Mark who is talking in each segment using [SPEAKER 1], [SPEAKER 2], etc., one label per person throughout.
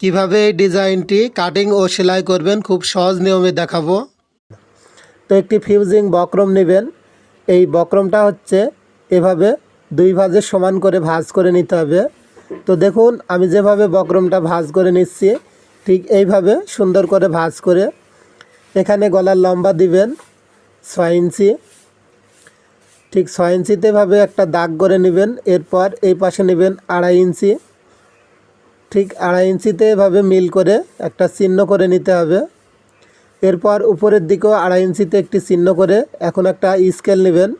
[SPEAKER 1] কীভাবে এই ডিজাইনটি কাটিং ও সেলাই করবেন খুব সহজ নিয়মে দেখাবো। তো একটি ফিউজিং বক্রম নেবেন। এই বক্রমটা হচ্ছে এভাবে দুই ভাজে সমান করে ভাঁজ করে নিতে হবে। তো দেখুন, আমি যেভাবে বক্রমটা ভাঁজ করে নিচ্ছি, ঠিক এইভাবে সুন্দর করে ভাঁজ করে এখানে গলার লম্বা দিবেন ছয় ইঞ্চি। ঠিক ছয় ইঞ্চিতে এভাবে একটা দাগ করে নেবেন। এরপর এই পাশে নেবেন আড়াই ইঞ্চি। ঠিক আড়াই ইঞ্চিতে এভাবে মিল করে একটা চিহ্ন করে নিতে হবে। এরপর উপরের দিকেও আড়াই ইঞ্চিতে একটি চিহ্ন করে এখন একটা স্কেল নেবেন।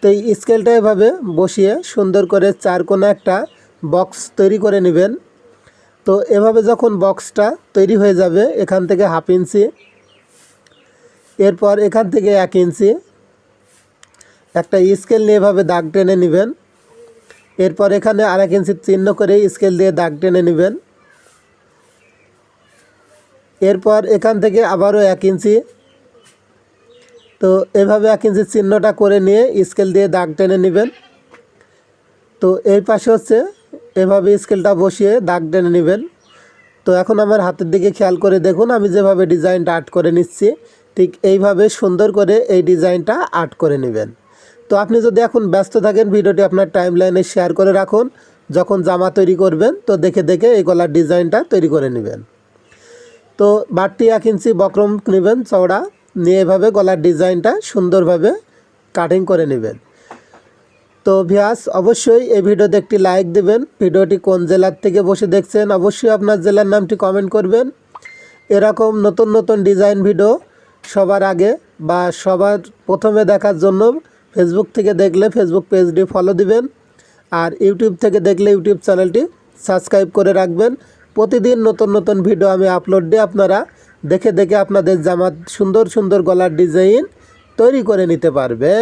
[SPEAKER 1] তো এই স্কেলটা এভাবে বসিয়ে সুন্দর করে চার কোণা একটা বক্স তৈরি করে নেবেন। তো এভাবে যখন বক্সটা তৈরি হয়ে যাবে এখান থেকে হাফ ইঞ্চি, এরপর এখান থেকে এক ইঞ্চি, একটা স্কেল নিয়ে এভাবে দাগ টেনে নেবেন। এরপর এখানে আরেক ইঞ্চি চিহ্ন করে স্কেল দিয়ে দাগ টেনে নেবেন। এরপর এখান থেকে আবারও এক ইঞ্চি। তো এভাবে এক ইঞ্চি চিহ্নটা করে নিয়ে স্কেল দিয়ে দাগ টেনে নেবেন। তো এই পাশে হচ্ছে এভাবে স্কেলটা বসিয়ে দাগ টেনে নেবেন। তো এখন আমার হাতের দিকে খেয়াল করে দেখুন, আমি যেভাবে ডিজাইনটা আর্ট করে নিচ্ছি, ঠিক এইভাবে সুন্দর করে এই ডিজাইনটা আর্ট করে নেবেন। তো আপনি যদি এখন ব্যস্ত থাকেন, ভিডিওটি আপনার টাইম লাইনে শেয়ার করে রাখুন। যখন জামা তৈরি করবেন, তো দেখে দেখে এই গলার ডিজাইনটা তৈরি করে নেবেন। তো বাড়তি এক ইঞ্চি বক্রম নেবেন চওড়া, নিয়ে এভাবে গলার ডিজাইনটা সুন্দরভাবে কাটিং করে নেবেন। তো ভিয়াস অবশ্যই এই ভিডিওতে একটি লাইক দেবেন। ভিডিওটি কোন জেলার থেকে বসে দেখছেন, অবশ্যই আপনার জেলার নামটি কমেন্ট করবেন। এরকম নতুন নতুন ডিজাইন ভিডিও সবার আগে বা সবার প্রথমে দেখার জন্য ফেসবুক থেকে দেখলে ফেসবুক পেজটি ফলো দিবেন আর ইউটিউব থেকে দেখলে ইউটিউব চ্যানেলটি সাবস্ক্রাইব করে রাখবেন। প্রতিদিন নতুন নতুন ভিডিও আমি আপলোড দিই আপনারা দেখে দেখে আপনাদের জামা সুন্দর সুন্দর গলার ডিজাইন তৈরি করে নিতে পারবে